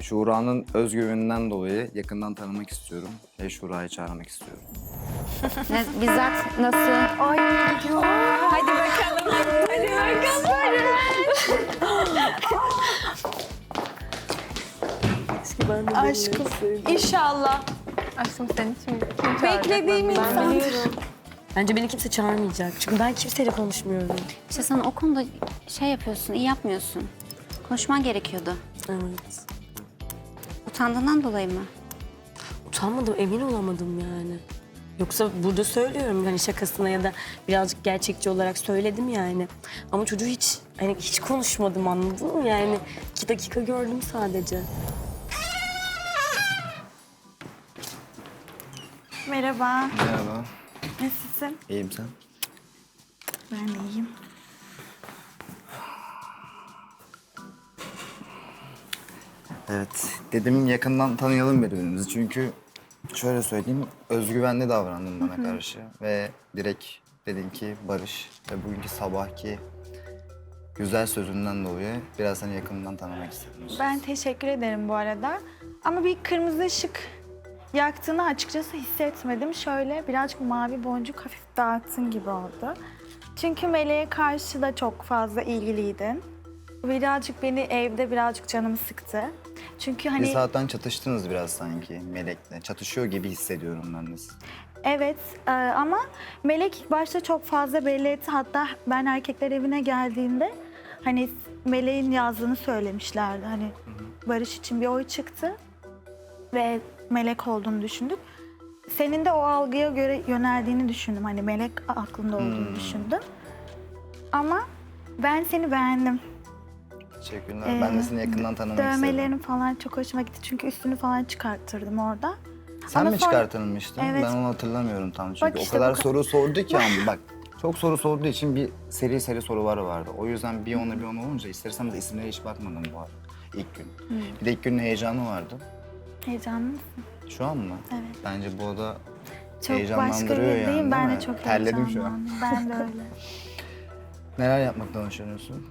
Şura'nın özgüveninden dolayı yakından tanımak istiyorum ve Şura'yı çağırmak istiyorum. Ne, bizzat nasıl? Ay gidiyor. Hadi bakalım. Hadi bakalım. Aşkım. İnşallah. Aşkım senin için kim? Beklediğim insan. Bence beni kimse çağırmayacak. Çünkü ben kimseyle konuşmuyorum. İşte sen o konuda şey yapıyorsun, iyi yapmıyorsun. Konuşman gerekiyordu. Evet. Utandığından dolayı mı? Utanmadım, emin olamadım yani. Yoksa burada söylüyorum hani şakasına ya da birazcık gerçekçi olarak söyledim yani. Ama çocuğu hiç hani hiç konuşmadım anladın mı yani? iki dakika gördüm sadece. Merhaba. Merhaba. Nasılsın? İyiyim sen? Ben de iyiyim. Evet. Dedim yakından tanıyalım birbirimizi çünkü şöyle söyleyeyim özgüvenli davrandın bana karşı ve direkt dedin ki Barış ve bugünkü sabahki güzel sözünden dolayı biraz seni yakından tanımak istedim. Ben teşekkür ederim bu arada. Ama bir kırmızı ışık yaktığını açıkçası hissetmedim. Şöyle birazcık mavi boncuk hafif dağıttın gibi oldu. Çünkü Meleğe karşı da çok fazla ilgiliydin. Birazcık beni evde birazcık canımı sıktı. Çünkü hani saatten çatıştınız biraz sanki Melek'le. Çatışıyor gibi hissediyorum ben de. evet e, ama Melek ilk başta çok fazla belli etti. Hatta ben erkekler evine geldiğimde hani Meleğin yazdığını söylemişlerdi. Hani Barış için bir oy çıktı ve Melek olduğunu düşündük. Senin de o algıya göre yöneldiğini düşündüm. Hani Melek aklında olduğunu düşündüm. Ama ben seni beğendim. Teşekkürler. ben de seni yakından tanımak istedim. Dövmelerin falan çok hoşuma gitti. Çünkü üstünü falan çıkarttırdım orada. Sen Ama mi sonra- çıkartılmıştın? Evet. Ben onu hatırlamıyorum tam çünkü. Bak işte o kadar bu soru sordu ki ama bak çok soru sorduğu için bir seri seri sorular vardı. O yüzden bir ona bir ona olunca istersem de isimlere hiç bakmadım bu arada ilk gün. Bir de ilk günün heyecanı vardı. Heyecanlı mısın? Şu an mı? Evet. Bence bu oda Çok Heyecanlandırıyor yani, değil. Ben değil de mi? çok Terledim şu an. Ben de öyle. neler yapmaktan hoşlanıyorsun?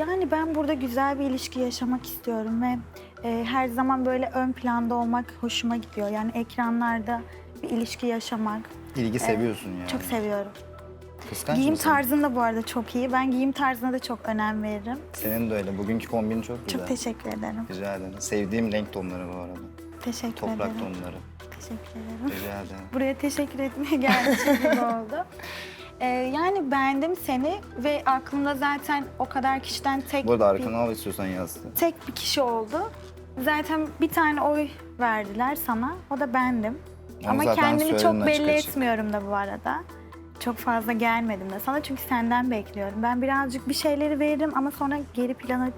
Yani ben burada güzel bir ilişki yaşamak istiyorum ve e, her zaman böyle ön planda olmak hoşuma gidiyor. Yani ekranlarda bir ilişki yaşamak İlgi seviyorsun yani. çok seviyorum. Kıskanç giyim mısın? tarzın da bu arada çok iyi. Ben giyim tarzına da çok önem veririm. Senin de öyle. Bugünkü kombin çok güzel. Çok teşekkür ederim. Rica ederim. Sevdiğim renk tonları bu arada. Teşekkür Toprak ederim. tonları. Teşekkür ederim. Rica ederim. Buraya teşekkür etmeye gelmişim gibi oldu. Ee, yani beğendim seni ve aklımda zaten o kadar kişiden tek Bu arada bir, arkana al istiyorsan yaz. tek bir kişi oldu. Zaten bir tane oy verdiler sana. O da bendim. Onu Ama zaten kendimi söyledin çok açık belli açık. etmiyorum da bu arada. Çok fazla gelmedim de sana çünkü senden bekliyorum. Ben birazcık bir şeyleri veririm ama sonra geri plana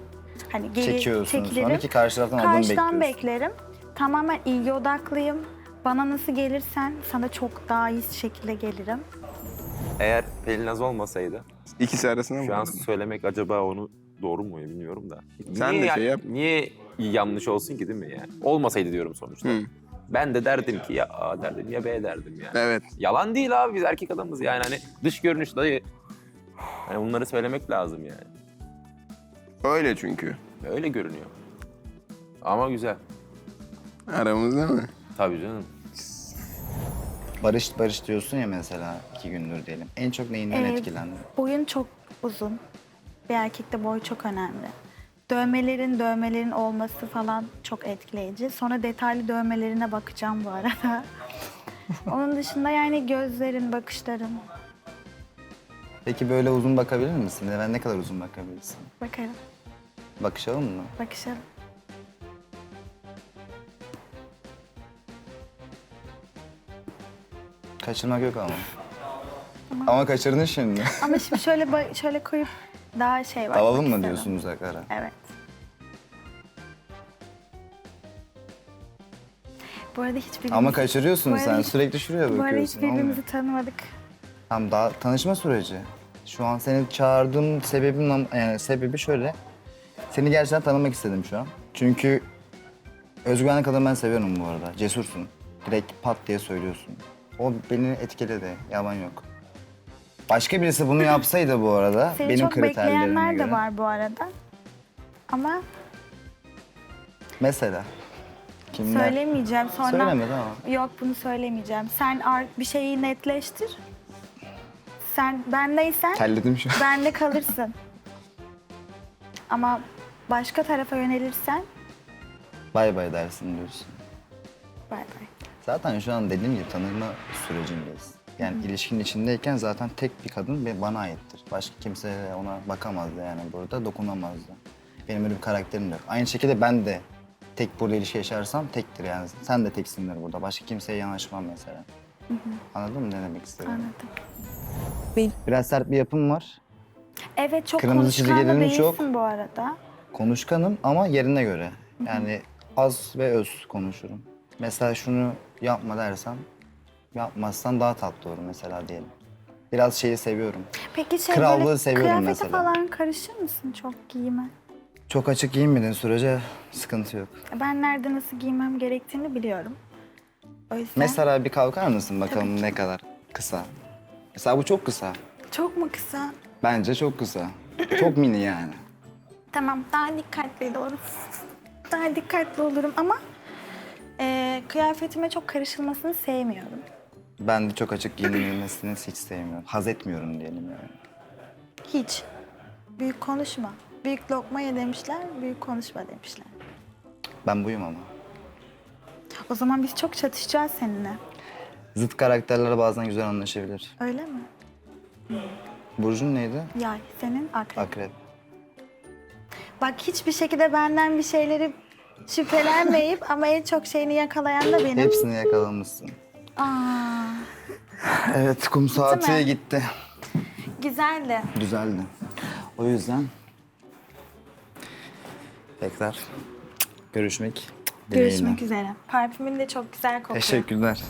hani geri Çekiyorsun çekilirim. sonra ki karşı taraftan Karşıdan bekliyorsun. beklerim. Tamamen ilgi odaklıyım. Bana nasıl gelirsen sana çok daha iyi şekilde gelirim. Eğer Pelinaz olmasaydı İkisi arasında mı? şu an söylemek acaba onu doğru mu bilmiyorum da. Sen de şey ya- yap. Niye yanlış olsun ki değil mi yani? Olmasaydı diyorum sonuçta. Hı. Ben de derdim ki ya A derdim ya B derdim yani. Evet. Yalan değil abi biz erkek adamız yani hani dış görünüş dayı. Hani bunları söylemek lazım yani. Öyle çünkü. Öyle görünüyor. Ama güzel. Aramızda mı? Tabii canım. Barış barış diyorsun ya mesela iki gündür diyelim. En çok neyinden Ee, etkilendin? Boyun çok uzun. Bir erkekte boy çok önemli. Dövmelerin, dövmelerin olması falan çok etkileyici. Sonra detaylı dövmelerine bakacağım bu arada. Onun dışında yani gözlerin, bakışların. Peki böyle uzun bakabilir misin? Ben ne kadar uzun bakabilirsin? Bakarım, Bakışalım mı? bakışalım. Kaçırmak yok ama. Ama kaçırdın şimdi. Ama şimdi şöyle ba- şöyle koyup daha şey var. Alalım mı diyorsun uzaklara? Evet. Bu arada hiçbirimiz... Ama kaçırıyorsun Bu arada sen. hiç- Sürekli şuraya Bu arada bakıyorsun. hiçbirbirimizi olmuyor. tanımadık. Tamam daha tanışma süreci. Şu an seni çağırdığım sebebim yani sebebi şöyle. Seni gerçekten tanımak istedim şu an. Çünkü özgüvenli kadın ben seviyorum bu arada. Cesursun. Direkt pat diye söylüyorsun. O beni etkiledi. Yalan yok. Başka birisi bunu yapsaydı bu arada Seni benim çok kriterlerime bekleyenler göre. de var bu arada. Ama Mesela. Kimler? Söylemeyeceğim sonra. Söyleme tamam. Yok bunu söylemeyeceğim. Sen ar- bir şeyi netleştir. Sen bendeysen Terledim şu an. bende kalırsın. Ama başka tarafa yönelirsen Bay bay dersin diyorsun. bay bay. Zaten şu an dediğim gibi tanıma sürecindeyiz. Yani ilişkinin içindeyken zaten tek bir kadın ve bana aittir. Başka kimse ona bakamazdı yani burada, dokunamazdı. Benim öyle bir karakterim yok. Aynı şekilde ben de tek burada ilişki yaşarsam tektir yani. Sen de teksindir burada. Başka kimseye yanaşmam mesela. Anladın mı ne demek istediğimi? Anladım. Biraz sert bir yapım var. Evet çok Kırmızı konuşkan da değilsin çok. bu arada. Konuşkanım ama yerine göre. Yani az ve öz konuşurum. Mesela şunu yapma dersem yapmazsan daha tatlı olur mesela diyelim. Biraz şeyi seviyorum. Peki şey Krallığı böyle seviyorum kıyafete mesela. falan karışır mısın çok giyime? Çok açık giyinmediğin sürece sıkıntı yok. Ben nerede nasıl giymem gerektiğini biliyorum. O yüzden Mesela bir kalkar mısın bakalım ne kadar kısa. Mesela bu çok kısa. çok mu kısa? Bence çok kısa. Çok mini yani. Tamam daha dikkatli olurum. daha dikkatli olurum ama kıyafetime çok karışılmasını sevmiyorum. Ben de çok açık giyinilmesini hiç sevmiyorum. Haz etmiyorum diyelim yani. Hiç. Büyük konuşma. Büyük lokma ye demişler, büyük konuşma demişler. Ben buyum ama. O zaman biz çok çatışacağız seninle. Zıt karakterler bazen güzel anlaşabilir. Öyle mi? Burcun neydi? Yay, senin akrep. Akrep. Bak hiçbir şekilde benden bir şeyleri şüphelenmeyip ama en çok şeyini yakalayan da benim. Hepsini yakalamışsın. Aa, Evet kum saati mi? gitti. güzeldi. Güzeldi. O yüzden tekrar görüşmek dileğiyle. Görüşmek üzere. Parfümün de çok güzel kokuyor. Teşekkürler.